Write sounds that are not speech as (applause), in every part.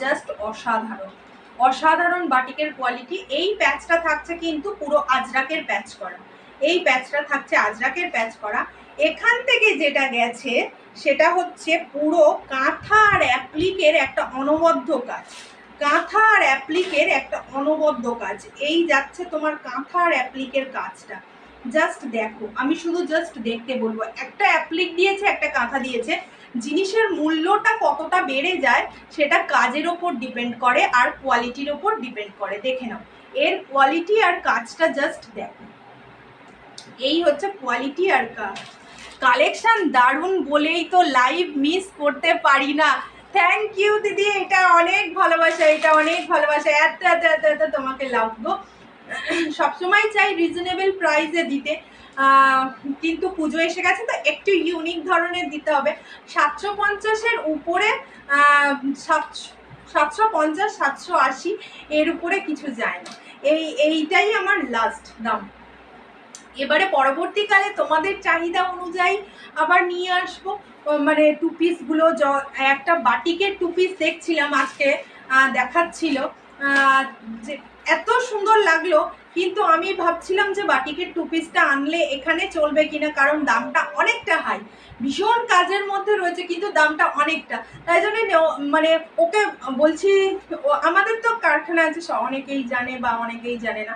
Just অসাধারণ। অসাধারণ বাটিকের কোয়ালিটি এই প্যাচটা থাকছে কিন্তু পুরো আজরাকের প্যাচ করা। এই প্যাচটা থাকছে আজরাকের প্যাচ করা। এখান থেকে যেটা গেছে, সেটা হচ্ছে পুরো কাঁথা আর অ্যাপ্লিকের একটা অনবদ্য কাজ। কাঁথা আর অ্যাপ্লিকের একটা অনবদ্য কাজ। এই যাচ্ছে তোমার কাঁথা আর অ্যাপ্লিকের কাজটা। জাস্ট দেখো, আমি শুধু জাস্ট দেখতে বলব। একটা অ্যাপ্লিক দিয়েছে, একটা কাঁথা দিয়েছে। জিনিসের মূল্যটা কতটা বেড়ে যায় সেটা কাজের ওপর ডিপেন্ড করে আর কোয়ালিটির ওপর ডিপেন্ড করে। দেখে নাও, এর কোয়ালিটি আর কাজটা জাস্ট দেখো। এই হচ্ছে কোয়ালিটি আর কাজ। কালেকশন দারুণ বলেই তো লাইভ মিস করতে পারি না। থ্যাংক ইউ দিদি, এটা অনেক ভালোবাসা, এটা অনেক ভালোবাসা। এত এত এত এত তোমাকে লাগবো সবসময় চাই রিজনেবল প্রাইসে দিতে। কিন্তু পুজো এসে গেছে, তো একটু ইউনিক ধরনের দিতে হবে। সাতশো পঞ্চাশের উপরে সাতশো সাতশো পঞ্চাশ, সাতশো আশি, এর উপরে কিছু যায় না। এই, এইটাই আমার লাস্ট দাম। এবারে পরবর্তীকালে তোমাদের চাহিদা অনুযায়ী আবার নিয়ে আসব। মানে টু পিসগুলো য- একটা বাটিকের টু পিস দেখছিলাম আজকে দেখাচ্ছিল। যে এত সুন্দর লাগল, কিন্তু আমি ভাবছিলাম যে বাটিকের টু পিসটা আনলে এখানে চলবে কিনা, কারণ দামটা অনেকটা হাই ভীষণ কাজের মধ্যে রয়েছে, কিন্তু দামটা অনেকটা। তাই জন্য মানে ওকে বলছি আমাদের তো কারখানা আছে অনেকেই জানে বা অনেকেই জানে না।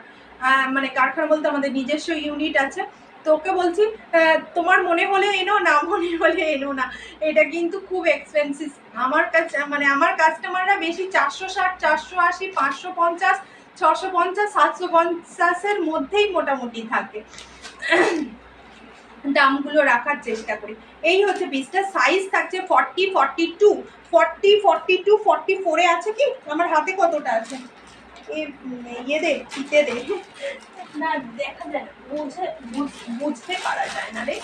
মানে কারখানা বলতে আমাদের নিজস্ব ইউনিট আছে। তো ওকে বলছি তোমার মনে হলে এনো, না মনে হলে এনো না। এটা কিন্তু খুব এক্সপেন্সিভ আমার কাছে মানে আমার কাস্টমাররা বেশি চারশো ষাট, চারশো আশি, পাঁচশো পঞ্চাশ ছশো পঞ্চাশ, সাতশো পঞ্চাশের মধ্যেই মোটামুটি থাকে। দামগুলো রাখার চেষ্টা করি। এই হচ্ছে পিসটা সাইজ থাকছে forty forty two forty forty two forty ফোরে আছে কি? আমার হাতে কতটা আছে? ইয়ে দে ফিতে দে। না, দেখা যায় না বুঝ- বুঝতে পারা যায় না রে।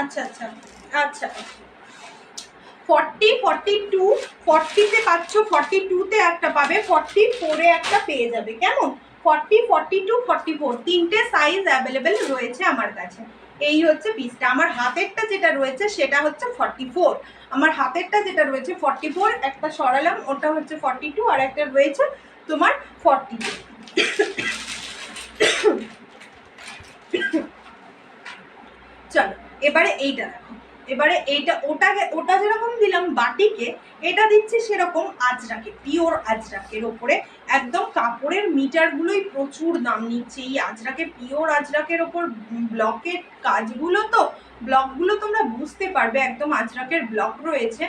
আচ্ছা আচ্ছা আচ্ছা। ফর্টি ফর্টি টু ফর্টিতে পাচ্ছ ফর্টি টুতে একটা পাবে ফর্টি ফোরে একটা পেয়ে যাবে, কেমন? Forty forty two forty four তিনটে সাইজ অ্যাভেলেবেল রয়েছে আমার কাছে। এই হচ্ছে পিসটা আমার হাতেরটা যেটা রয়েছে, সেটা হচ্ছে ফর্টি ফোর আমার হাতেরটা যেটা রয়েছে ফর্টি ফোর একটা সরালাম, ওটা হচ্ছে ফর্টি টু আর একটা রয়েছে তোমার ফর্টি টু চলো, এবারে এইটা দেখো। এবারে এইটা, ওটাকে, ওটা যেরকম দিলাম বাটিকে, এটা দিচ্ছি সেরকম আজরাকে, পিওর আজরাকের ওপরে। একদম কাপড়ের মিটারগুলোই প্রচুর দাম নিচ্ছে। এই আজরাকে পিওর আজরাকের ওপর ব্লকের কাজগুলো তো ব্লকগুলো তোমরা বুঝতে পারবে, একদম আজরাকের ব্লক রয়েছে।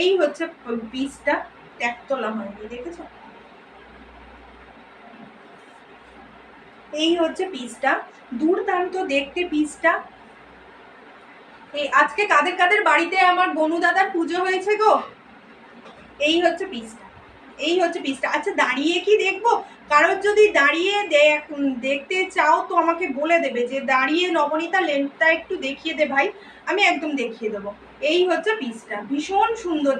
এই হচ্ছে পিসটা ট্যাগ তোলা হয়নি, দেখেছ? এই হচ্ছে পিসটা দুর্দান্ত দেখতে পিসটা এই আজকে কাদের কাদের বাড়িতে আমার বনু দাদার পুজো হয়েছে গো? এই হচ্ছে পিসটা। এই হচ্ছে পিসটা। আচ্ছা দাঁড়িয়ে কি দেখব? কারোর যদি দাঁড়িয়ে দেখতে চাও তো আমাকে বলে দেবে যে দাঁড়িয়ে নবনীতা লেন্থটা একটু দেখিয়ে দে ভাই। আমি একদম দেখিয়ে দেবো। এই হচ্ছে পিসটা। ভীষণ সুন্দর।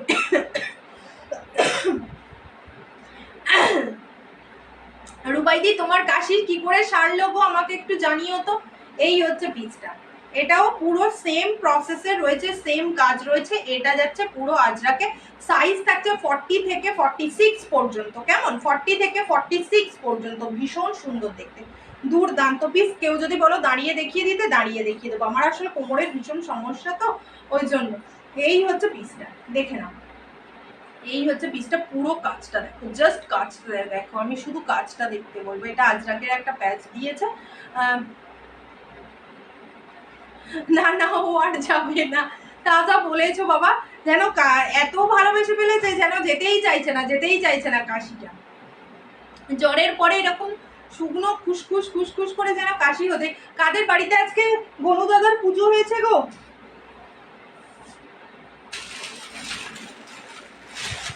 রুবাইদি, তোমার কাশির কি করে সারলো গো? আমাকে একটু জানিও তো। এই হচ্ছে পিসটা। এটাও পুরো সেম প্রসেসে রয়েছে সেম কাজ রয়েছে। এটা যাচ্ছে পুরো আজরাকে। সাইজ থাকছে ফর্টি থেকে ফর্টি সিক্স পর্যন্ত, কেমন? ফর্টি থেকে ফর্টি সিক্স পর্যন্ত, ভীষণ সুন্দর দেখতে। দুর্দান্ত পিস কেউ যদি বলো দাঁড়িয়ে দেখিয়ে দিতে, দাঁড়িয়ে দেখিয়ে দেবো। আমার আসলে কোমরের ভীষণ সমস্যা তো, ওই জন্য। এই হচ্ছে পিসটা দেখে নাও। এই হচ্ছে পিসটা পুরো কাজটা দেখো জাস্ট কাজটা দেখো। আমি শুধু কাজটা দেখতে বলব। এটা আজরাকের একটা প্যাচ দিয়েছে। না না, ও আর যাবে না। তা যা বলেছ বাবা, যেন এত ভালোবেসে ফেলেছে যেন যেতেই চাইছে না, যেতেই চাইছে না কাশিটা। জ্বরের পরে এরকম শুকনো খুসখুস খুসখুস করে যেন কাশি হতে, কাদের বাড়িতে আজকে গনু দাদার পুজো হয়েছে গো?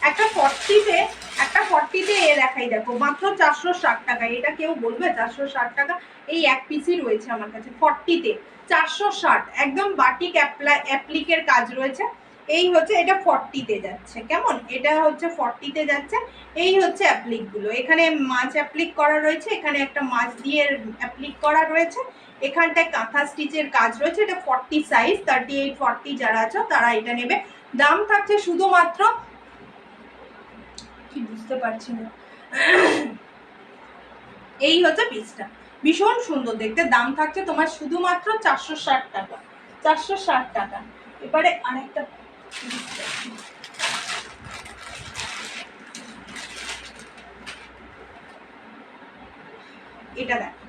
একটা ফর্টিতে একটা ফর্টিতে এ দেখাই, দেখো, মাত্র চারশো ষাট টাকা। এটা কেউ বলবে চারশো ষাট টাকা? এই এক পিসই রয়েছে আমার কাছে ফর্টিতে চারশো ষাট, একদম বাটিক অ্যাপ্লিকের কাজ রয়েছে। এই হচ্ছে, এটা ফর্টিতে যাচ্ছে, কেমন? এটা হচ্ছে ফর্টিতে যাচ্ছে। এই হচ্ছে অ্যাপ্লিকগুলো এখানে মাছ অ্যাপ্লিক করা রয়েছে, এখানে একটা মাছ দিয়ে অ্যাপ্লিক করা রয়েছে। এখানটায় কাঁথা স্টিচের কাজ রয়েছে, এটা forty size thirty eight forty যারা আছো, তারা এটা নেবে। দাম থাকছে শুধুমাত্র কি বুঝতে পারছি না। এই হচ্ছে পিসটা। ভীষণ সুন্দর, দেখতে দাম থাকছে তোমার শুধুমাত্র চারশো ষাট টাকা। চারশো ষাট টাকা। এবারে আরেকটা এটা দেখো।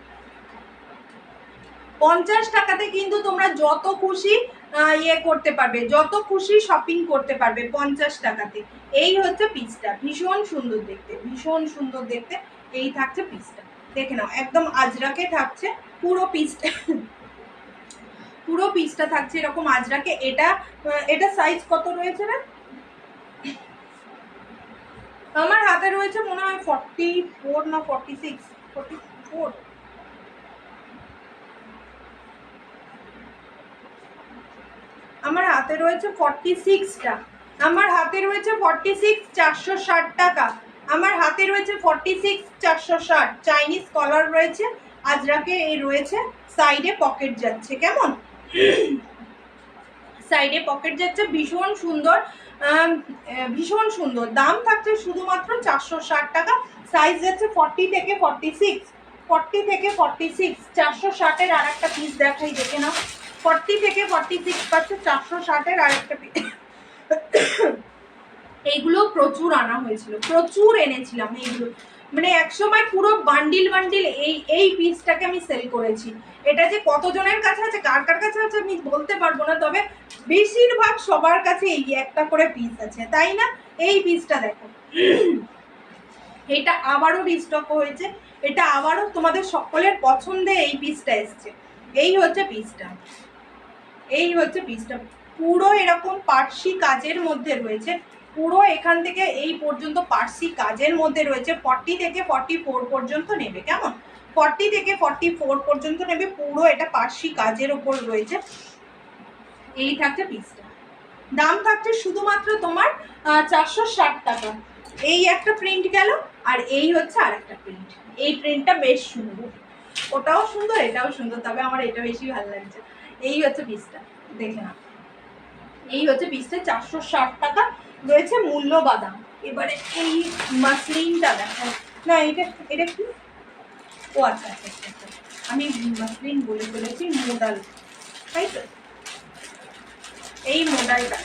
পঞ্চাশ টাকাতে কিন্তু তোমরা যত খুশি ইয়ে করতে পারবে। যত খুশি শপিং করতে পারবে পঞ্চাশ টাকাতে। এই হচ্ছে পিসটা ভীষণ সুন্দর দেখতে, ভীষণ সুন্দর দেখতে। এই থাকছে পিসটা দেখে নাও, একদম আজরাকে থাকছে পুরো পিসটা পুরো পিসটা থাকছে এরকম আজরাকে। এটা এটা সাইজ কত রয়েছে না আমার হাতে রয়েছে মনে হয় ফর্টি ফোর না ফর্টি সিক্স ফর্টি ফোর আমার হাতে রয়েছে ফর্টি সিক্সটা আমার হাতে রয়েছে ফর্টি সিক্স চারশো ষাট টাকা। আমার হাতে রয়েছে ফর্টি সিক্স চারশো ষাট। চাইনিজ কলার রয়েছে আজরাকে এই রয়েছে সাইডে পকেট যাচ্ছে কেমন? সাইডে পকেট যাচ্ছে ভীষণ সুন্দর ভীষণ সুন্দর। দাম থাকছে শুধুমাত্র চারশো ষাট টাকা সাইজ যাচ্ছে ফর্টি থেকে ফর্টি সিক্স ফর্টি থেকে ফর্টি সিক্স চারশো ষাটের আর একটা পিস দেখাই দেখে নাও। ফর্টি থেকে ফর্টি সিক্স পাচ্ছে চারশো ষাটের আর একটা পিস এইগুলো প্রচুর আনা হয়েছিল, প্রচুর এনেছিলাম এইগুলো। মানে একসময় পুরো বান্ডিল বান্ডিল এই এই পিসটাকে আমি সেল করেছি। এটা যে কতজনের কাছে আছে, কার কার কাছে আছে আমি বলতে পারব না, তবে বেশিরভাগ সবার কাছে এই একটা করে পিস আছে। তাই না? এই পিসটা দেখো। এটা আবারও রিস্টক হয়েছে। এটা আবারও তোমাদের সকলের পছন্দে এই পিসটা এসছে। এই হচ্ছে পিসটা এই হচ্ছে পিসটা পুরো এরকম পার্সি কাজের মধ্যে রয়েছে। পুরো এখান থেকে এই পর্যন্ত পার্সি কাজের মধ্যে রয়েছে। ফর্টি থেকে ফর্টি ফোর পর্যন্ত নেবে, কেমন? ফর্টি থেকে ফর্টি ফোর পর্যন্ত নেবে, পুরো এটা পার্সি কাজের ওপর রয়েছে। এই থাকছে পিসটা দাম থাকছে শুধুমাত্র তোমার চারশো ষাট টাকা। এই একটা প্রিন্ট গেল, আর এই হচ্ছে আর একটা প্রিন্ট এই প্রিন্টটা বেশ সুন্দর। ওটাও সুন্দর, এটাও সুন্দর, তবে আমার এটা বেশি ভালো লাগছে। এই হচ্ছে পিসটা দেখে না এই হচ্ছে পিসটা চারশো ষাট টাকা রয়েছে মূল্য বাদাম। এবারে এই মাসলিনটা দেখো না এটা এটা কি? ও আচ্ছা আচ্ছা আচ্ছা, আচ্ছা। আমি মাসলিন বলে ফেলেছি মোডাল। তাই তো? এই মোডালটা।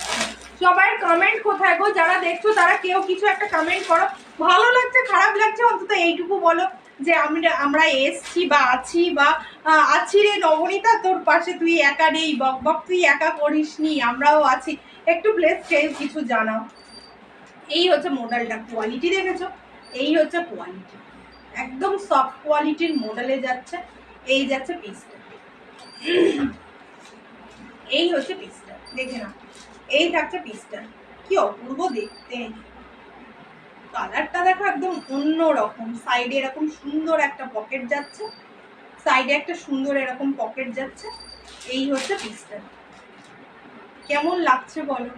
সবাই কমেন্ট কোথায় গো? যারা দেখছ তারা কেউ কিছু একটা কমেন্ট করো। ভালো লাগছে খারাপ লাগছে অন্তত এইটুকু বলো। যে আমরা আমরা এসছি বা আছি বা আছি রে নবনীতা, তোর পাশে তুই একা নেই, বক বক, তুই একা করিস নি, আমরাও আছি। একটু প্লেস কেউ কিছু জানাও। এই হচ্ছে মোডালটা কোয়ালিটি দেখেছ? এই হচ্ছে কোয়ালিটি একদম সফট কোয়ালিটির মডেলে যাচ্ছে, এই যাচ্ছে পিসটা এই হচ্ছে পিসটা দেখে না এই থাকছে পিসটা কি অপূর্ব দেখতে। কালারটা দেখো একদম অন্য রকম সাইডে এরকম সুন্দর একটা পকেট যাচ্ছে। সাইডে একটা সুন্দর এরকম পকেট যাচ্ছে। এই হচ্ছে পিসটা কেমন লাগছে বলো?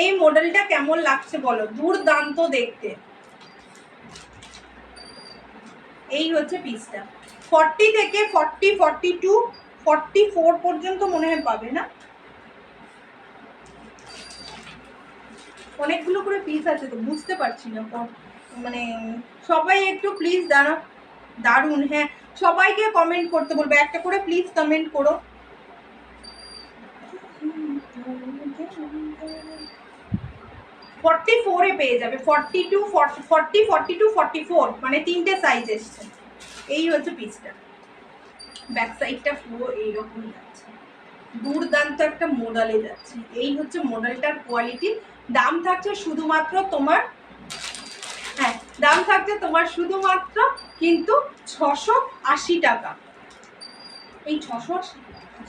এই মডেলটা কেমন লাগছে বলো? দুর্দান্ত দেখতে। এই হচ্ছে পিসটা ফর্টি থেকে forty forty two forty four পর্যন্ত মনে হয় পাবে না? অনেকগুলো করে পিস আছে তো, বুঝতে পারছি না মানে সবাই একটু প্লিজ দাঁড়া, দারুণ হ্যাঁ সবাইকে কমেন্ট করতে বলব, একটা করে প্লিজ কমেন্ট করো। ফর্টি ফোরে পেয়ে যাবে forty two forty forty two forty four মানে তিনটে সাইজ এসছে। এই হচ্ছে পিসটা ব্যাক সাইডটা পুরো এইরকমই যাচ্ছে দুর্দান্ত একটা মোডালে যাচ্ছে। এই হচ্ছে মোডালটার কোয়ালিটি দাম থাকছে শুধুমাত্র তোমার হ্যাঁ দাম থাকছে তোমার শুধুমাত্র কিন্তু ছশো আশি টাকা। এই ছশো আশি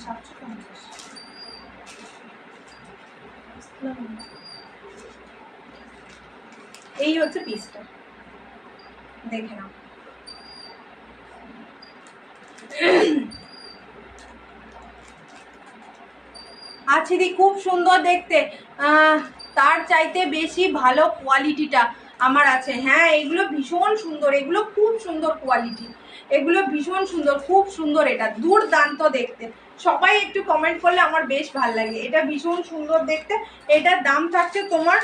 সাতশো পঞ্চাশ। এই হচ্ছে পিসটা দেখে নাও। আছে দি খুব সুন্দর দেখতে। তার চাইতে বেশি ভালো কোয়ালিটিটা আমার আছে। হ্যাঁ এগুলো ভীষণ সুন্দর, এগুলো খুব সুন্দর কোয়ালিটি এগুলো ভীষণ সুন্দর, খুব সুন্দর এটা, দুর্দান্ত দেখতে। সবাই একটু কমেন্ট করলে আমার বেশ ভালো লাগে। এটা ভীষণ সুন্দর দেখতে। এটার দাম থাকছে তোমার,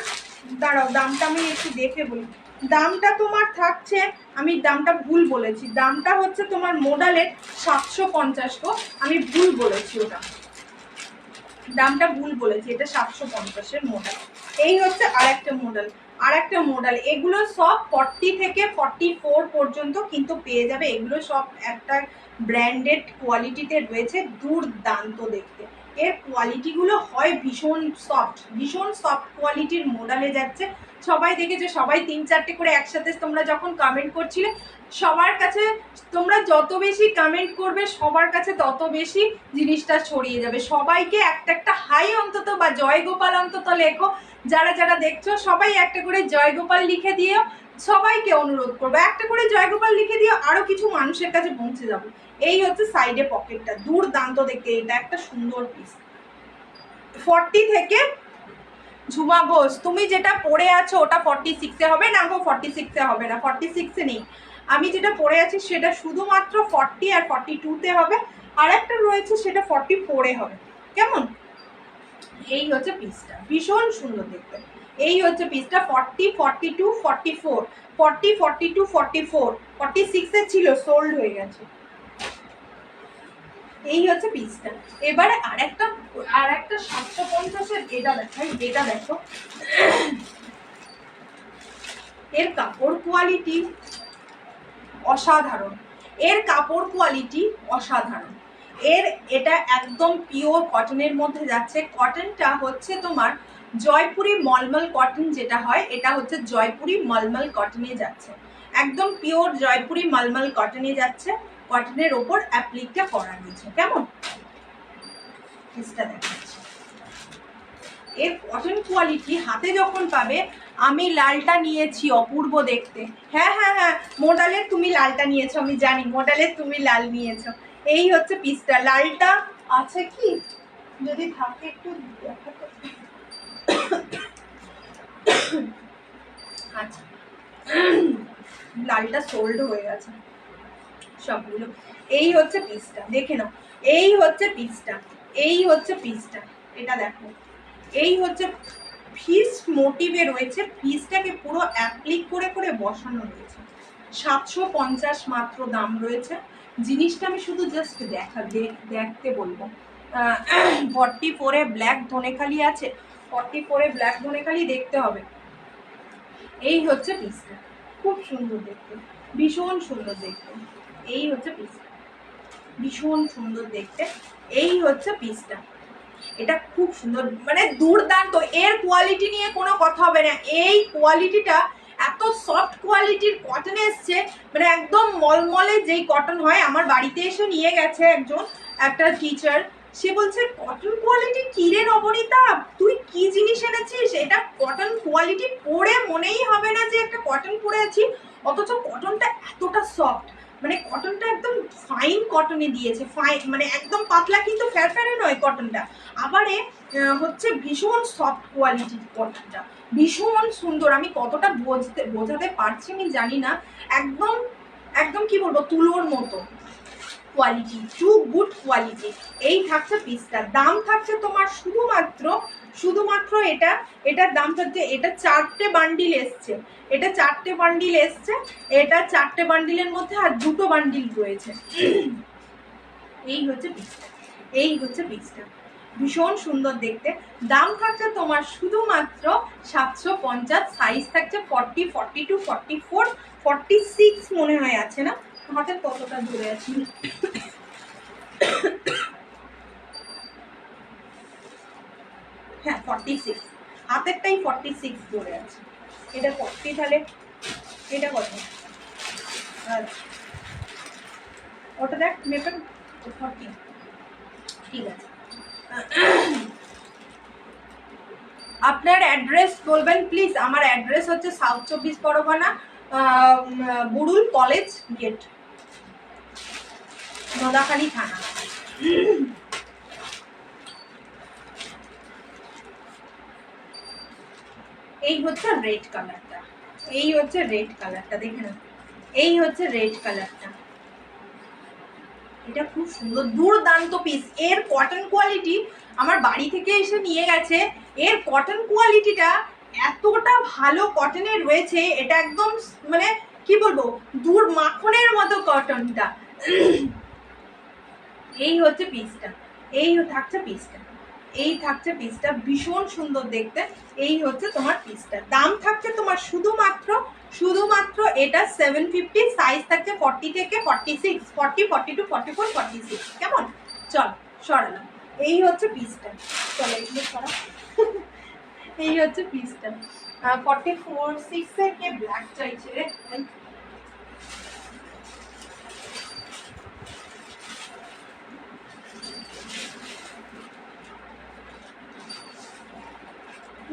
দাঁড়াও, দামটা আমি একটু দেখে বলি। দামটা তোমার থাকছে, আমি দামটা ভুল বলেছি। দামটা হচ্ছে তোমার মোডালের সাতশো পঞ্চাশ আমি ভুল বলেছি ওটা। দামটা ভুল বলেছি, এটা সাতশো পঞ্চাশের মডেল এই হচ্ছে আর একটা মডেল আর একটা মডেল এগুলো সব ফর্টি থেকে ফর্টি ফোর পর্যন্ত কিন্তু পেয়ে যাবে। এগুলো সব একটা ব্র্যান্ডেড কোয়ালিটিতে রয়েছে, দুর্দান্ত দেখতে। এর কোয়ালিটিগুলো হয় ভীষণ সফট ভীষণ সফট কোয়ালিটির মডেলে যাচ্ছে। সবাই দেখেছে, সবাই তিন চারটে করে একসাথে তোমরা যখন কমেন্ট করছিলে, সবার কাছে তোমরা যত বেশি কমেন্ট করবে, সবার কাছে তত বেশি জিনিসটা ছড়িয়ে যাবে। সবাইকে একটা একটা হাই অন্তত বা জয়গোপাল অন্তত লেখো। যারা যারা দেখছ, সবাই একটা করে জয়গোপাল লিখে দিও। সবাইকে অনুরোধ করব, একটা করে জয়গোপাল লিখে দিও আরও কিছু মানুষের কাছে পৌঁছে যাব। এই হচ্ছে সাইডে পকেটটা দুর্দান্ত দেখতে, এটা একটা সুন্দর পিস ফর্টি থেকে ঝুমা ঘোষ, তুমি যেটা পড়ে আছো ওটা ফর্টি সিক্সে হবে, না গো ফর্টি সিক্সে হবে না ফর্টি সিক্সে নেই। আমি যেটা পড়ে আছি সেটা শুধুমাত্র ফর্টি আর ফর্টি টুতে হবে, আর একটা রয়েছে সেটা ফর্টি ফোরে হবে। কেমন? এই হচ্ছে পিসটা ভীষণ সুন্দর দেখতে। এই হচ্ছে পিসটা forty forty two forty four forty forty two forty four forty সিক্সে ছিল সোল্ড হয়ে গেছে। এই হচ্ছে পিসটা এবারে আরেকটা আর একটা সাতশো পঞ্চাশের এটা দেখাই এটা দেখো। এর কাপড় কোয়ালিটি অসাধারণ। এর কাপড় কোয়ালিটি অসাধারণ। এর, এটা একদম পিওর কটনের মধ্যে যাচ্ছে। কটনটা হচ্ছে তোমার জয়পুরি মলমল কটন যেটা হয়, এটা হচ্ছে জয়পুরি মলমল কটনে যাচ্ছে। একদম পিওর জয়পুরি মলমল কটনে যাচ্ছে। কটনের ওপর অ্যাপ্লিকটা করা রয়েছে। কেমন? এর কটন কোয়ালিটি হাতে যখন পাবে, আমি লালটা নিয়েছি অপূর্ব দেখতে। হ্যাঁ হ্যাঁ হ্যাঁ মোডালের তুমি লালটা নিয়েছো, আমি জানি মোডালের তুমি লাল নিয়েছো। এই হচ্ছে পিসটা লালটা আছে কি? যদি থাকে একটু আচ্ছা। লালটা সোল্ড হয়ে গেছে। সবগুলো। এই হচ্ছে পিসটা দেখে নাও। এই হচ্ছে পিসটা এই হচ্ছে পিসটা এটা দেখো। এই হচ্ছে ফিস মোটিভে রয়েছে। ফিসটাকে পুরো অ্যাপ্লিক করে করে বসানো রয়েছে। সাতশো পঞ্চাশ মাত্র দাম রয়েছে। জিনিসটা আমি শুধু জাস্ট দেখা দেখতে বলব। ফর্টি ফোরে ব্ল্যাক ধনেখালি আছে। ফর্টি ফোরে ব্ল্যাক ধনেখালি দেখতে হবে। এই হচ্ছে পিসটা খুব সুন্দর দেখতে। ভীষণ সুন্দর দেখতে। এই হচ্ছে পিসটা ভীষণ সুন্দর দেখতে। এই হচ্ছে পিসটা এটা খুব সুন্দর মানে দুর্দান্ত। এর কোয়ালিটি নিয়ে কোনো কথা হবে না। এই কোয়ালিটিটা এত সফট কোয়ালিটির কটন এসছে মানে একদম মলমলে যেই কটন হয়, আমার বাড়িতে এসে নিয়ে গেছে একজন, একটা টিচার সে বলছে কটন কোয়ালিটি কিরে নবনীতা? তুই কি জিনিস এনেছিস? এটা কটন কোয়ালিটি পরে মনেই হবে না যে একটা কটন পরে আছি অথচ কটনটা এতটা সফট মানে কটনটা একদম ফাইন কটনে দিয়েছে ফাইন মানে একদম পাতলা কিন্তু ফ্যারফ্যারে নয় কটনটা আবারে হচ্ছে ভীষণ সফট কোয়ালিটির কটনটা ভীষণ সুন্দর, আমি কতটা বোঝতে, বোঝাতে পারছি আমি জানি না। একদম একদম কি বলব, তুলোর মতো। কোয়ালিটি টু গুড কোয়ালিটি এই থাকছে পিসটা। দাম থাকছে তোমার শুধুমাত্র শুধুমাত্র এটা, এটার দাম থাকছে, এটা চারটে বান্ডিল এসছে। এটা চারটে বান্ডিল এসছে, এটা চারটে বান্ডিলের মধ্যে আর দুটো বান্ডিল রয়েছে। এই হচ্ছে পিসটা। এই হচ্ছে পিসটা। ভীষণ সুন্দর দেখতে। দাম থাকছে তোমার শুধুমাত্র সাতশো পঞ্চাশ সাইজ থাকছে forty forty two forty four forty six মনে হয় আছে না? হাতের কতটা ধরে আছি? হ্যাঁ ফর্টি সিক্স হাতেরটাই ফর্টি সিক্স ধরে আছে। এটা ফর্টি তাহলে এটা কত? ওটা দেখ, মেপে ফর্টি ঠিক আছে। আপনার অ্যাড্রেস বলবেন প্লিজ আমার অ্যাড্রেস হচ্ছে সাউথ চব্বিশ পরগনা বুড়ুল কলেজ গেট নদাখালী থানা। এই হচ্ছে রেড কালারটা এই হচ্ছে রেড কালারটা দেখে না এই হচ্ছে রেড কালারটা এটা খুব সুন্দর, দুর্দান্ত পিস এর কটন কোয়ালিটি আমার বাড়ি থেকে এসে নিয়ে গেছে। এর কটন কোয়ালিটিটা এতটা ভালো কটনের রয়েছে, এটা একদম মানে কি বলব দূর মাখনের মতো কটনটা এই হচ্ছে পিসটা এই থাকছে পিসটা এই থাকছে পিসটা ভীষণ সুন্দর দেখতে। এই হচ্ছে তোমার পিসটা দাম থাকছে তোমার শুধুমাত্র শুধুমাত্র এটা সেভেন ফিফটি সাইজ থাকছে ফর্টি থেকে forty six forty forty two forty four forty six কেমন? চল, সরালাম। এই হচ্ছে পিসটা চলো, এগুলো সরা (laughs) এই হচ্ছে পিসটা ফর্টি ফোর সিক্সের কে ব্ল্যাক চাইছে রে?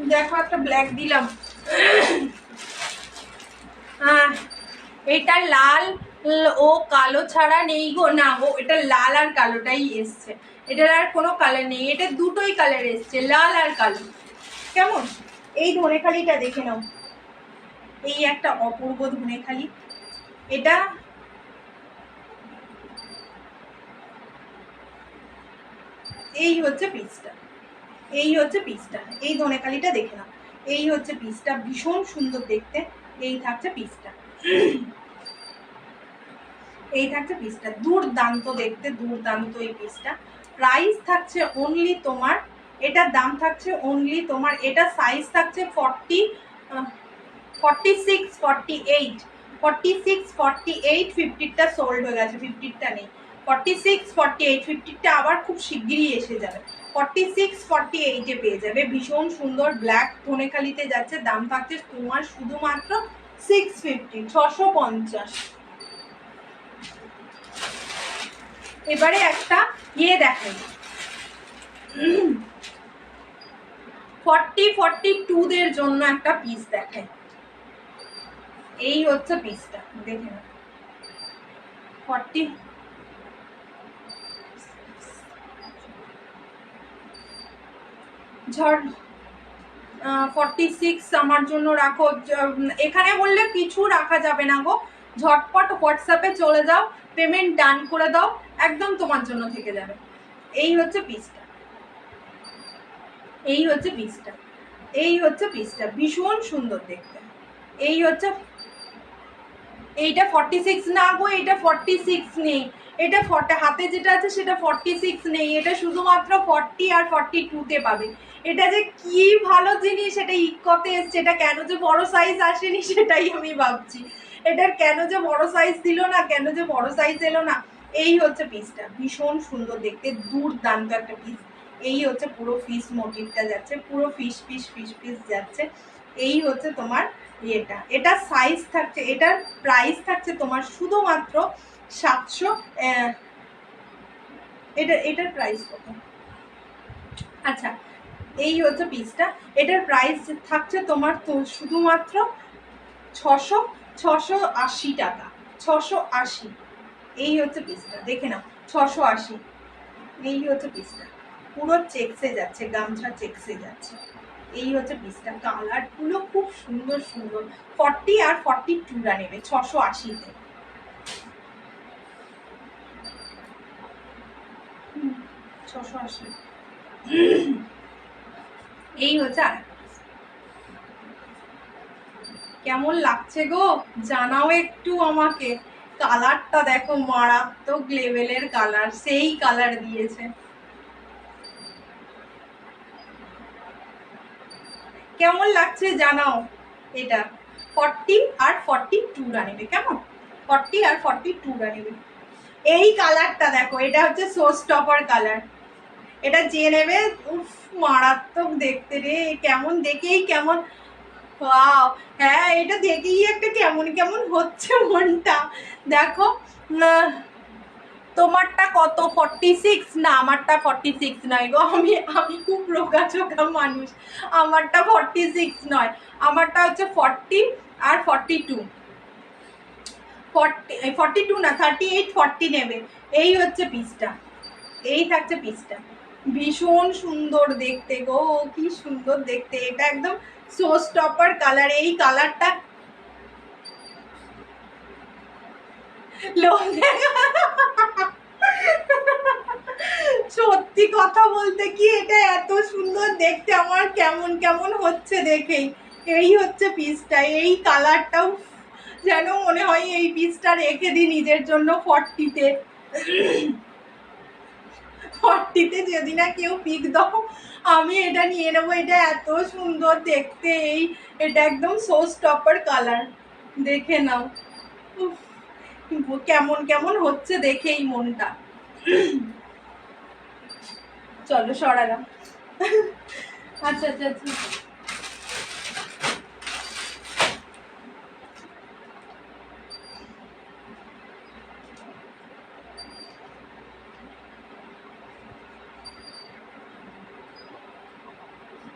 দেখো একটা ব্ল্যাক দিলাম। আহ, এটা লাল ও কালো ছাড়া নেই গো। না ও এটা লাল আর কালোটাই এসছে। এটার আর কোনো কালার নেই। এটা দুটোই কালার এসছে লাল আর কালো। কেমন? এই ধনেখালিটা দেখে নাও। এই একটা অপূর্ব ধনেখালি। এটা এই হচ্ছে পিসটা এই হচ্ছে পিসটা এই ধনেকালিটা দেখে এই হচ্ছে পিসটা ভীষণ সুন্দর দেখতে। এই থাকছে পিসটা এই থাকছে পিসটা দুর্দান্ত দেখতে, দুর্দান্ত এই পিসটা প্রাইস থাকছে অনলি তোমার, এটার দাম থাকছে অনলি তোমার, এটা সাইজ থাকছে forty forty six forty eight forty six forty eight ফিফটিরটা sold হয়ে গেছে ফিফটিরটা নেই। ফর্টি সিক্স ফর্টি এইট ফিফটিরটা আবার খুব শিগগিরই এসে যাবে। ফর্টি সিক্স ফর্টি এইটে পেয়ে যাবে। ভীষণ সুন্দর ব্ল্যাক ধনেখালিতে যাচ্ছে, দাম থাকছে তোমার শুধুমাত্র সিক্স ফিফটি ছশো পঞ্চাশ। এবারে একটা ইয়ে দেখাই। ফর্টি ফর্টি টু দের জন্য একটা পিস দেখাই। এই হচ্ছে পিসটা দেখে না ফর্টি ঝড় ফর্টি সিক্স আমার জন্য রাখো। এখানে বললে কিছু রাখা যাবে না গো। ঝটপট হোয়াটসঅ্যাপে চলে যাও পেমেন্ট ডান করে দাও, একদম তোমার জন্য থেকে যাবে। এই হচ্ছে পিসটা এই হচ্ছে পিসটা এই হচ্ছে পিসটা ভীষণ সুন্দর দেখতে। এই হচ্ছে, এইটা ফর্টি সিক্স না গো এটা ফর্টি সিক্স নেই। এটা ফর্টি হাতে যেটা আছে সেটা ফর্টি সিক্স নেই, এটা শুধুমাত্র ফর্টি আর ফর্টি টুতে পাবে এটা যে কি ভালো জিনিস, এটা ইকতে এসছে, এটা কেন যে বড় সাইজ আসেনি সেটাই আমি ভাবছি। এটার কেন যে বড় সাইজ দিল না, কেন যে বড় সাইজ এলো না, এই হচ্ছে পিসটা ভীষণ সুন্দর, দেখতে দুর্দান্ত একটা পিস এই হচ্ছে পুরো ফিশ মোটিভটা যাচ্ছে, পুরো ফিশ ফিশ ফিস ফিশ যাচ্ছে। এই হচ্ছে তোমার ইয়েটা। এটা সাইজ থাকছে, এটার প্রাইস থাকছে তোমার শুধুমাত্র সাতশো এটা, এটার প্রাইস কত? আচ্ছা এই হচ্ছে পিসটা এটার প্রাইস থাকছে তোমার তো শুধুমাত্র ছশো ছশো আশি টাকা। ছশো আশি। এই হচ্ছে পিসটা দেখে নাও, ছশো আশি। এই হচ্ছে পিসটা পুরো চেকসে যাচ্ছে, গামছা চেকসে যাচ্ছে। এই হচ্ছে পিসটা কালারগুলো খুব সুন্দর সুন্দর। ফর্টি আর ফর্টি টুরা নেবে, ছশো আশিতে। ছশো আশি। এই হচ্ছে আর। কেমন লাগছে গো? জানাও একটু আমাকে। কালারটা দেখো মারাত্মক লেভেলের কালার সেই কালার দিয়েছে। কেমন লাগছে জানাও এটা। ফর্টি আর ফর্টি টু নেবে কেমন? ফর্টি আর ফর্টি টু নেবে। এই কালারটা দেখো এটা হচ্ছে সোস টপার কালার। এটা যে নেবে, উফ, মারাত্মক দেখতে রে, কেমন দেখেই কেমন হ্যাঁ এটা দেখেই একটা কেমন কেমন হচ্ছে মনটা। দেখো তোমারটা কত? ফর্টি সিক্স না, আমারটা ফর্টি সিক্স নয় গো, আমি আমি খুব রোগা চোখা মানুষ। আমারটা ফর্টি সিক্স নয়, আমারটা হচ্ছে ফর্টি আর forty two forty forty two না থার্টি এইট ফর্টি নেবে। এই হচ্ছে পিসটা এই থাকছে পিসটা ভীষণ সুন্দর দেখতে গো, কি সুন্দর দেখতে। এটা একদম সো স্টপার কালার এই কালারটা সত্যি কথা বলতে কি, এটা এত সুন্দর দেখতে, আমার কেমন কেমন হচ্ছে দেখেই। এই হচ্ছে পিসটা এই কালারটাও যেন মনে হয় এই পিসটা রেখে দিই নিজের জন্য ফর্টিতে ফর্টিতে যদি না কেউ পিক দাও, আমি এটা নিয়ে নেব, এটা এত সুন্দর দেখতে এই, এটা একদম সো স্টপার কালার দেখে নাও। কেমন কেমন হচ্ছে দেখে এই মনটা। চলো সরালাম। আচ্ছা আচ্ছা আচ্ছা।